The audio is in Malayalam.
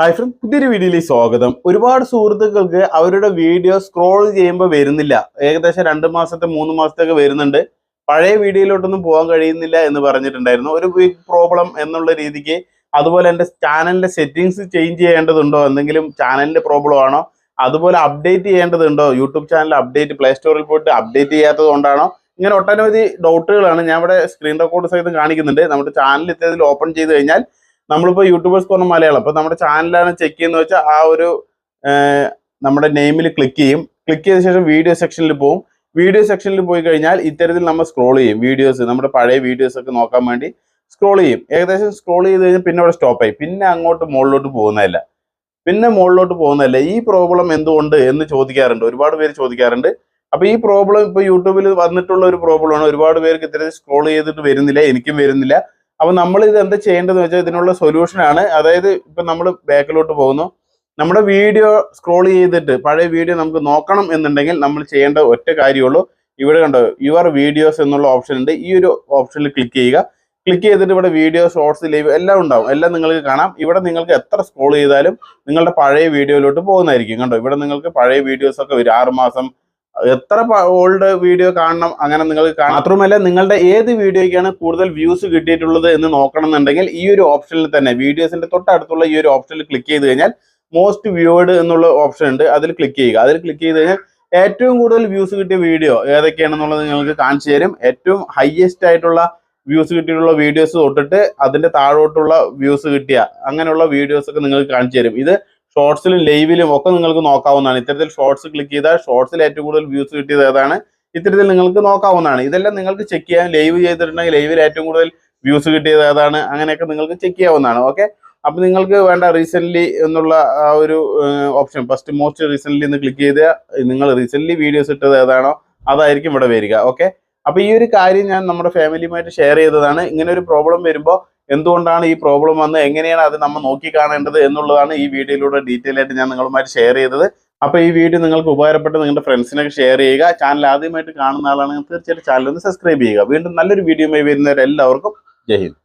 ഹായ് ഫ്രണ്ട് പുതിയൊരു വീഡിയോയിലേക്ക് സ്വാഗതം. ഒരുപാട് സുഹൃത്തുക്കൾക്ക് അവരുടെ വീഡിയോ സ്ക്രോൾ ചെയ്യുമ്പോൾ വരുന്നില്ല. ഏകദേശം രണ്ട് മാസത്തെ മൂന്ന് മാസത്തൊക്കെ വരുന്നുണ്ട്. പഴയ വീഡിയോയിലോട്ടൊന്നും പോകാൻ കഴിയുന്നില്ല എന്ന് പറഞ്ഞിട്ടുണ്ടായിരുന്നു. ഒരു ബിഗ് പ്രോബ്ലം എന്നുള്ള രീതിക്ക് അതുപോലെ എന്റെ ചാനലിന്റെ സെറ്റിങ്സ് ചേഞ്ച് ചെയ്യേണ്ടതുണ്ടോ? എന്തെങ്കിലും ചാനലിന്റെ പ്രോബ്ലം ആണോ? അതുപോലെ അപ്ഡേറ്റ് ചെയ്യേണ്ടതുണ്ടോ? യൂട്യൂബ് ചാനൽ അപ്ഡേറ്റ് പ്ലേ സ്റ്റോറിൽ പോയിട്ട് അപ്ഡേറ്റ് ചെയ്യാത്തത് കൊണ്ടാണോ? ഇങ്ങനെ ഒട്ടനവധി ഡൗട്ടുകളാണ് ഞാൻ ഇവിടെ സ്ക്രീൻ റെക്കോർഡ് സഹിതം കാണിക്കുന്നുണ്ട്. നമ്മുടെ ചാനൽ ഇത്തരത്തിൽ ഓപ്പൺ ചെയ്ത് കഴിഞ്ഞാൽ നമ്മളിപ്പോൾ യൂട്യൂബേഴ്സ് പറഞ്ഞ മലയാളം. അപ്പോൾ നമ്മുടെ ചാനലാണ് ചെക്ക് ചെയ്യുന്നത് വെച്ചാൽ ആ ഒരു നമ്മുടെ നെയിമിൽ ക്ലിക്ക് ചെയ്യും. ക്ലിക്ക് ചെയ്ത ശേഷം വീഡിയോ സെക്ഷനിൽ പോകും വീഡിയോ സെക്ഷനിൽ പോയി കഴിഞ്ഞാൽ ഇത്തരത്തിൽ നമ്മൾ സ്ക്രോൾ ചെയ്യും വീഡിയോസ് നമ്മുടെ പഴയ വീഡിയോസ് ഒക്കെ നോക്കാൻ വേണ്ടി സ്ക്രോൾ ചെയ്യും. ഏകദേശം സ്ക്രോൾ ചെയ്ത് കഴിഞ്ഞാൽ പിന്നെ അവിടെ സ്റ്റോപ്പ് ആയി. പിന്നെ അങ്ങോട്ട് മുകളിലോട്ട് പോകുന്നതല്ല. പിന്നെ മുകളിലോട്ട് പോകുന്നതല്ല. ഈ പ്രോബ്ലം എന്തുകൊണ്ട് എന്ന് ചോദിക്കാറുണ്ട്. ഒരുപാട് പേര് ചോദിക്കാറുണ്ട്. അപ്പൊ ഈ പ്രോബ്ലം ഇപ്പൊ യൂട്യൂബിൽ വന്നിട്ടുള്ള ഒരു പ്രോബ്ലമാണ് ഒരുപാട് പേർക്ക് ഇത്തരത്തിൽ സ്ക്രോൾ ചെയ്തിട്ട് വരുന്നില്ല എനിക്കും വരുന്നില്ല. അപ്പൊ നമ്മൾ ഇത് എന്താ ചെയ്യേണ്ടതെന്ന് വെച്ചാൽ ഇതിനുള്ള സൊല്യൂഷൻ ആണ്. അതായത് ഇപ്പൊ നമ്മൾ ബാക്കിലോട്ട് പോകുന്നു. നമ്മുടെ വീഡിയോ സ്ക്രോൾ ചെയ്തിട്ട് പഴയ വീഡിയോ നമുക്ക് നോക്കണം എന്നുണ്ടെങ്കിൽ നമ്മൾ ചെയ്യേണ്ട ഒറ്റ കാര്യമുള്ളൂ. ഇവിടെ കണ്ടോ യുവർ വീഡിയോസ് എന്നുള്ള ഓപ്ഷൻ ഉണ്ട്. ഈ ഒരു ഓപ്ഷനിൽ ക്ലിക്ക് ചെയ്യുക. ക്ലിക്ക് ചെയ്തിട്ട് ഇവിടെ വീഡിയോ ഷോർട്സ് ലൈവ് എല്ലാം ഉണ്ടാവും. എല്ലാം നിങ്ങൾക്ക് കാണാം. ഇവിടെ നിങ്ങൾക്ക് എത്ര സ്ക്രോൾ ചെയ്താലും നിങ്ങളുടെ പഴയ വീഡിയോയിലോട്ട് പോകുന്നതായിരിക്കും. കണ്ടോ ഇവിടെ നിങ്ങൾക്ക് പഴയ വീഡിയോസ് ഒക്കെ വരും. ആറ് മാസം എത്ര ഓൾഡ് വീഡിയോ കാണണം അങ്ങനെ നിങ്ങൾക്ക് കാണാം മാത്രമല്ല നിങ്ങളുടെ ഏത് വീഡിയോയ്ക്കാണ് കൂടുതൽ വ്യൂസ് കിട്ടിയിട്ടുള്ളത് എന്ന് നോക്കണം എന്നുണ്ടെങ്കിൽ ഈ ഒരു ഓപ്ഷനിൽ തന്നെ വീഡിയോസിന്റെ തൊട്ടടുത്തുള്ള ഈ ഒരു ഓപ്ഷനിൽ ക്ലിക്ക് ചെയ്ത് കഴിഞ്ഞാൽ മോസ്റ്റ് വ്യൂഡ് എന്നുള്ള ഓപ്ഷൻ ഉണ്ട് അതിൽ ക്ലിക്ക് ചെയ്യുക. അതിൽ ക്ലിക്ക് ചെയ്ത് കഴിഞ്ഞാൽ ഏറ്റവും കൂടുതൽ വ്യൂസ് കിട്ടിയ വീഡിയോ ഏതൊക്കെയാണെന്നുള്ളത് നിങ്ങൾക്ക് കാണിച്ചു തരും. ഏറ്റവും ഹയ്യസ്റ്റ് ആയിട്ടുള്ള വ്യൂസ് കിട്ടിയിട്ടുള്ള വീഡിയോസ് തൊട്ടിട്ട് അതിന്റെ താഴോട്ടുള്ള വ്യൂസ് കിട്ടിയ അങ്ങനെയുള്ള വീഡിയോസ് ഒക്കെ നിങ്ങൾക്ക് കാണിച്ചു തരും. ഇത് ഷോർട്സിലും ലൈവിലും ഒക്കെ നിങ്ങൾക്ക് നോക്കാവുന്നതാണ്. ഇത്തരത്തിൽ ഷോർട്സ് ക്ലിക്ക് ചെയ്താൽ ഷോർട്സിൽ ഏറ്റവും കൂടുതൽ വ്യൂസ് കിട്ടിയത് ഏതാണ്? ഇത്തരത്തിൽ നിങ്ങൾക്ക് നോക്കാവുന്നതാണ്. ഇതെല്ലാം നിങ്ങൾക്ക് ചെക്ക് ചെയ്യാൻ ലൈവ് ചെയ്തിട്ടുണ്ടെങ്കിൽ ലൈവിൽ ഏറ്റവും കൂടുതൽ വ്യൂസ് കിട്ടിയത് ഏതാണ്? അങ്ങനെയൊക്കെ നിങ്ങൾക്ക് ചെക്ക് ചെയ്യാവുന്നതാണ്. ഓക്കെ അപ്പം നിങ്ങൾക്ക് വേണ്ട റീസെന്റ്ലി എന്നുള്ള ആ ഒരു ഓപ്ഷൻ ഫസ്റ്റ് മോസ്റ്റ് റീസെന്റ്ലി എന്ന് ക്ലിക്ക് ചെയ്ത് നിങ്ങൾ റീസെന്റ്ലി വീഡിയോസ് ഇട്ടത് ഏതാണോ അതായിരിക്കും ഇവിടെ വരിക. ഓക്കെ അപ്പോൾ ഈ ഒരു കാര്യം ഞാൻ നമ്മുടെ ഫാമിലിയുമായിട്ട് ഷെയർ ചെയ്തതാണ്. ഇങ്ങനെ ഒരു പ്രോബ്ലം വരുമ്പോൾ എന്തുകൊണ്ടാണ് ഈ പ്രോബ്ലം വന്ന് എങ്ങനെയാണ് അത് നമ്മൾ നോക്കി കാണേണ്ടത് എന്നുള്ളതാണ് ഈ വീഡിയോയിലൂടെ ഡീറ്റെയിൽ ആയിട്ട് ഞാൻ നിങ്ങളുമായിട്ട് ഷെയർ ചെയ്തത്. അപ്പോൾ ഈ വീഡിയോ നിങ്ങൾക്ക് ഉപകാരപ്പെട്ട് നിങ്ങളുടെ ഫ്രണ്ട്സിനൊക്കെ ഷെയർ ചെയ്യുക. ചാനൽ ആദ്യമായിട്ട് കാണുന്ന ആളാണെങ്കിൽ തീർച്ചയായിട്ടും ചാനൽ ഒന്ന് സബ്സ്ക്രൈബ് ചെയ്യുക. വീണ്ടും നല്ലൊരു വീഡിയോയുമായി വരുന്നവരെല്ലാവർക്കും ജയ് ഹിന്ദ്.